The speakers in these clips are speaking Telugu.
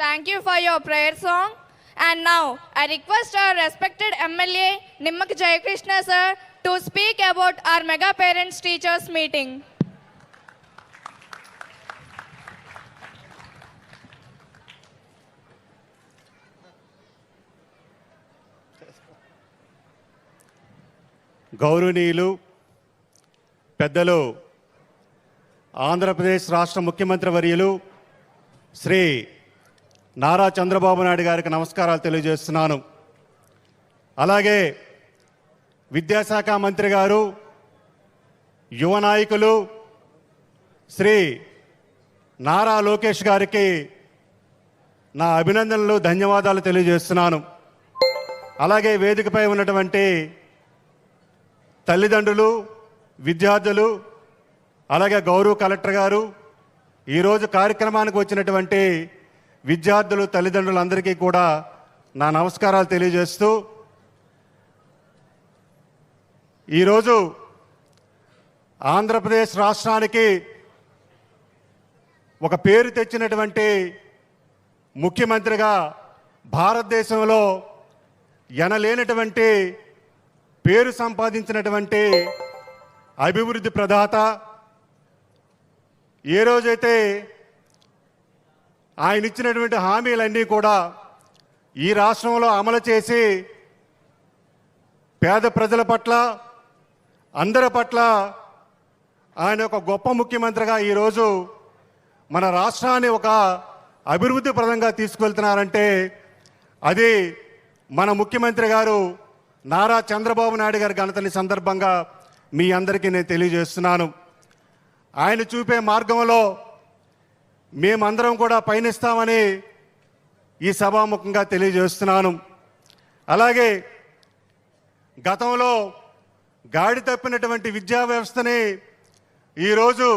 Thank you for your prayer song. And now, I request our respected MLA Nimmak Jayakrishna sir to speak about our mega parents teachers meeting. గౌరవనీయులు పెద్దలు ఆంధ్రప్రదేశ్ రాష్ట్ర ముఖ్యమంత్రి వర్యులు శ్రీ నారా చంద్రబాబు నాయుడు గారికి నమస్కారాలు తెలియజేస్తున్నాను. అలాగే విద్యాశాఖ మంత్రి గారు యువ నాయకులు శ్రీ నారా లోకేష్ గారికి నా అభినందనలు ధన్యవాదాలు తెలియజేస్తున్నాను. అలాగే వేదికపై ఉన్నటువంటి తల్లిదండ్రులు విద్యార్థులు అలాగే గౌరవ కలెక్టర్ గారు ఈరోజు కార్యక్రమానికి వచ్చినటువంటి విద్యార్థులు తల్లిదండ్రులందరికీ కూడా నా నమస్కారాలు తెలియజేస్తూ ఈరోజు ఆంధ్రప్రదేశ్ రాష్ట్రానికి ఒక పేరు తెచ్చినటువంటి ముఖ్యమంత్రిగా భారతదేశంలో ఎనలేనటువంటి పేరు సంపాదించినటువంటి అభివృద్ధి ప్రదాత ఏ రోజైతే ఆయన ఇచ్చినటువంటి హామీలన్నీ కూడా ఈ రాష్ట్రంలో అమలు చేసి పేద ప్రజల పట్ల అందరి పట్ల ఆయన ఒక గొప్ప ముఖ్యమంత్రిగా ఈరోజు మన రాష్ట్రాన్ని ఒక అభివృద్ధి ప్రదంగా తీసుకెళ్తున్నారంటే అది మన ముఖ్యమంత్రి గారు నారా చంద్రబాబు నాయుడు గారి ఘనతని సందర్భంగా మీ అందరికీ నేను తెలియజేస్తున్నాను. ఆయన చూపే మార్గంలో మేమందరం కూడా పయనిస్తామని ఈ సభాముఖంగా తెలియజేస్తున్నాను. అలాగే గతంలో గాడి తప్పినటువంటి విద్యా వ్యవస్థని ఈరోజు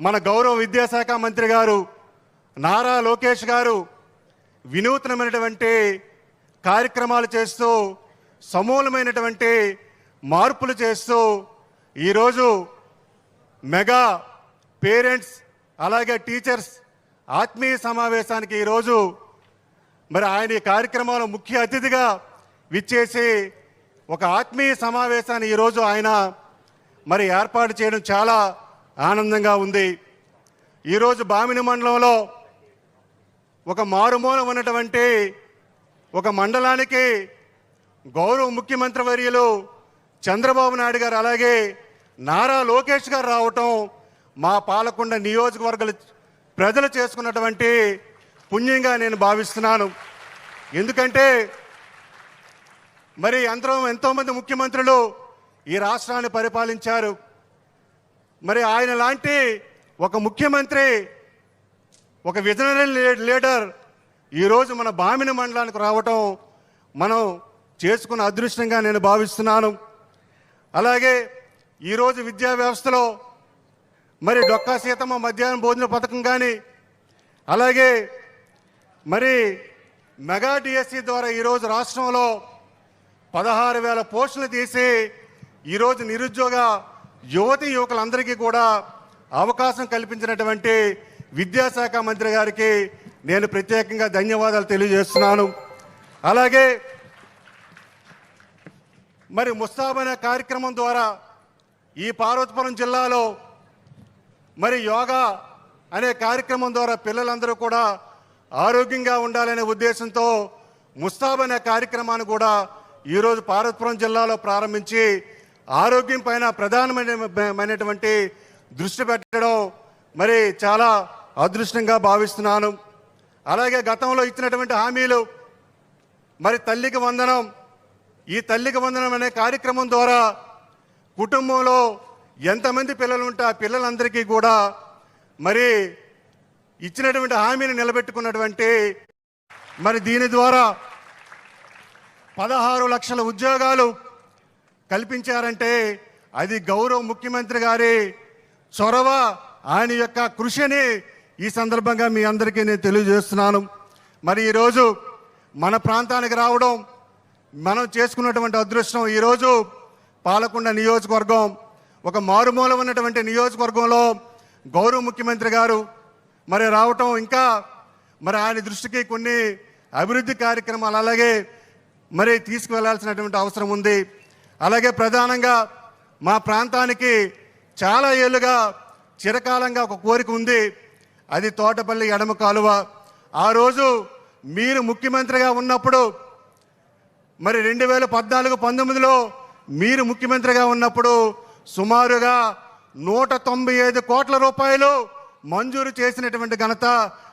మన గౌరవ విద్యాశాఖ మంత్రి గారు నారా లోకేష్ గారు వినూత్నమైనటువంటి కార్యక్రమాలు చేస్తూ సమూలమైనటువంటి మార్పులు చేస్తూ ఈరోజు మెగా పేరెంట్స్ అలాగే టీచర్స్ ఆత్మీయ సమావేశానికి ఈరోజు మరి ఆయన ఈ కార్యక్రమంలో ముఖ్య అతిథిగా విచ్చేసి ఒక ఆత్మీయ సమావేశాన్ని ఈరోజు ఆయన మరి ఏర్పాటు చేయడం చాలా ఆనందంగా ఉంది. ఈరోజు బామిని మండలంలో ఒక మారుమూల ఉన్నటువంటి ఒక మండలానికి గౌరవ ముఖ్యమంత్రి వర్యులు చంద్రబాబు నాయుడు గారు అలాగే నారా లోకేష్ గారు రావటం మా పాలకొండ నియోజకవర్గాల ప్రజలు చేసుకున్నటువంటి పుణ్యంగా నేను భావిస్తున్నాను. ఎందుకంటే మరి అందరం ఎంతోమంది ముఖ్యమంత్రులు ఈ రాష్ట్రాన్ని పరిపాలించారు. మరి ఆయన లాంటి ఒక ముఖ్యమంత్రి ఒక విజనరీ లీడర్ ఈరోజు మన బామిని మండలానికి రావటం మనం చేసుకున్న అదృష్టంగా నేను భావిస్తున్నాను. అలాగే ఈరోజు విద్యా వ్యవస్థలో మరి డొక్కా సీతమ్మ మధ్యాహ్నం భోజన పథకం కానీ అలాగే మరి మెగా డిఎస్సి ద్వారా ఈరోజు రాష్ట్రంలో పదహారు వేల పోస్టులు తీసి ఈరోజు నిరుద్యోగ యువతి యువకులందరికీ కూడా అవకాశం కల్పించినటువంటి విద్యాశాఖ మంత్రి గారికి నేను ప్రత్యేకంగా ధన్యవాదాలు తెలియజేస్తున్నాను. అలాగే మరి ముస్తాబ్ అనే కార్యక్రమం ద్వారా ఈ పార్వతీపురం జిల్లాలో మరి యోగా అనే కార్యక్రమం ద్వారా పిల్లలందరూ కూడా ఆరోగ్యంగా ఉండాలనే ఉద్దేశంతో ముస్తాబ్ అనే కార్యక్రమాన్ని కూడా ఈరోజు పార్వతీపురం జిల్లాలో ప్రారంభించి ఆరోగ్యం పైన ప్రధానమైనటువంటి దృష్టి పెట్టడం మరి చాలా అదృష్టంగా భావిస్తున్నాను. అలాగే గతంలో ఇచ్చినటువంటి హామీలు మరి తల్లికి వందనం ఈ తల్లికి వందనం అనే కార్యక్రమం ద్వారా కుటుంబంలో ఎంతమంది పిల్లలు ఉంటే ఆ పిల్లలందరికీ కూడా మరి ఇచ్చినటువంటి హామీని నిలబెట్టుకున్నటువంటి మరి దీని ద్వారా పదహారు లక్షల ఉద్యోగాలు కల్పించారంటే అది గౌరవ ముఖ్యమంత్రి గారి చొరవ. ఆయన యొక్క కృషిని ఈ సందర్భంగా మీ అందరికీ నేను తెలియజేస్తున్నాను. మరి ఈరోజు మన ప్రాంతానికి రావడం మనం చేసుకున్నటువంటి అదృష్టం ఈరోజు పాలకొండ నియోజకవర్గం ఒక మారుమూల ఉన్నటువంటి నియోజకవర్గంలో గౌరవ ముఖ్యమంత్రి గారు మరి రావటం ఇంకా మరి ఆయన దృష్టికి కొన్ని అభివృద్ధి కార్యక్రమాలు అలాగే మరి తీసుకువెళ్ళాల్సినటువంటి అవసరం ఉంది. అలాగే ప్రధానంగా మా ప్రాంతానికి చాలా ఏళ్ళుగా చిరకాలంగా ఒక కోరిక ఉంది. అది తోటపల్లి ఎడమ కాలువ. ఆ రోజు మీరు ముఖ్యమంత్రిగా ఉన్నప్పుడు మరి రెండు వేల పద్నాలుగు పంతొమ్మిదిలో మీరు ముఖ్యమంత్రిగా ఉన్నప్పుడు సుమారుగా నూట తొంభై ఐదు కోట్ల రూపాయలు మంజూరు చేసినటువంటి ఘనత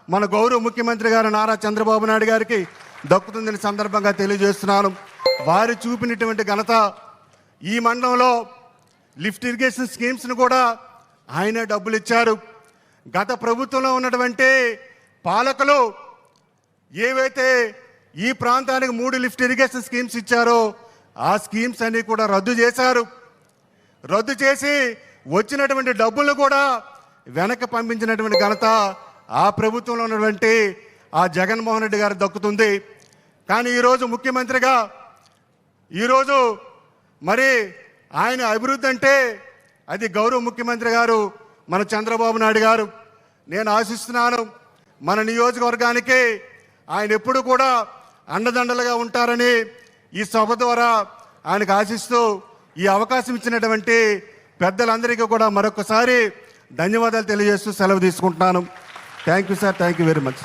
మన గౌరవ ముఖ్యమంత్రి గారు నారా చంద్రబాబు నాయుడు గారికి దక్కుతుందని సందర్భంగా తెలియజేస్తున్నాను. వారు చూపినటువంటి ఘనత ఈ మండలంలో లిఫ్ట్ ఇరిగేషన్ స్కీమ్స్ను కూడా ఆయనే డబ్బులు ఇచ్చారు. గత ప్రభుత్వంలో ఉన్నటువంటి పాలకులు ఏవైతే ఈ ప్రాంతానికి మూడు లిఫ్ట్ ఇరిగేషన్ స్కీమ్స్ ఇచ్చారో ఆ స్కీమ్స్ అన్నీ కూడా రద్దు చేశారు. రద్దు చేసి వచ్చినటువంటి డబ్బులు కూడా వెనక్కి పంపించినటువంటి ఘనత ఆ ప్రభుత్వంలో ఉన్నటువంటి ఆ జగన్మోహన్ రెడ్డి గారు దక్కుతుంది. కానీ ఈరోజు ముఖ్యమంత్రిగా ఈరోజు మరి ఆయన అభివృద్ధి అంటే అది గౌరవ ముఖ్యమంత్రి గారు మన చంద్రబాబు నాయుడు గారు. నేను ఆశిస్తున్నాను మన నియోజకవర్గానికి ఆయన ఎప్పుడు కూడా అండదండలుగా ఉంటారని ఈ సభ ద్వారా ఆయనకు ఆశిస్తూ ఈ అవకాశం ఇచ్చినటువంటి పెద్దలందరికీ కూడా మరొకసారి ధన్యవాదాలు తెలియజేస్తూ సెలవు తీసుకుంటున్నాను. Thank you sir thank you very much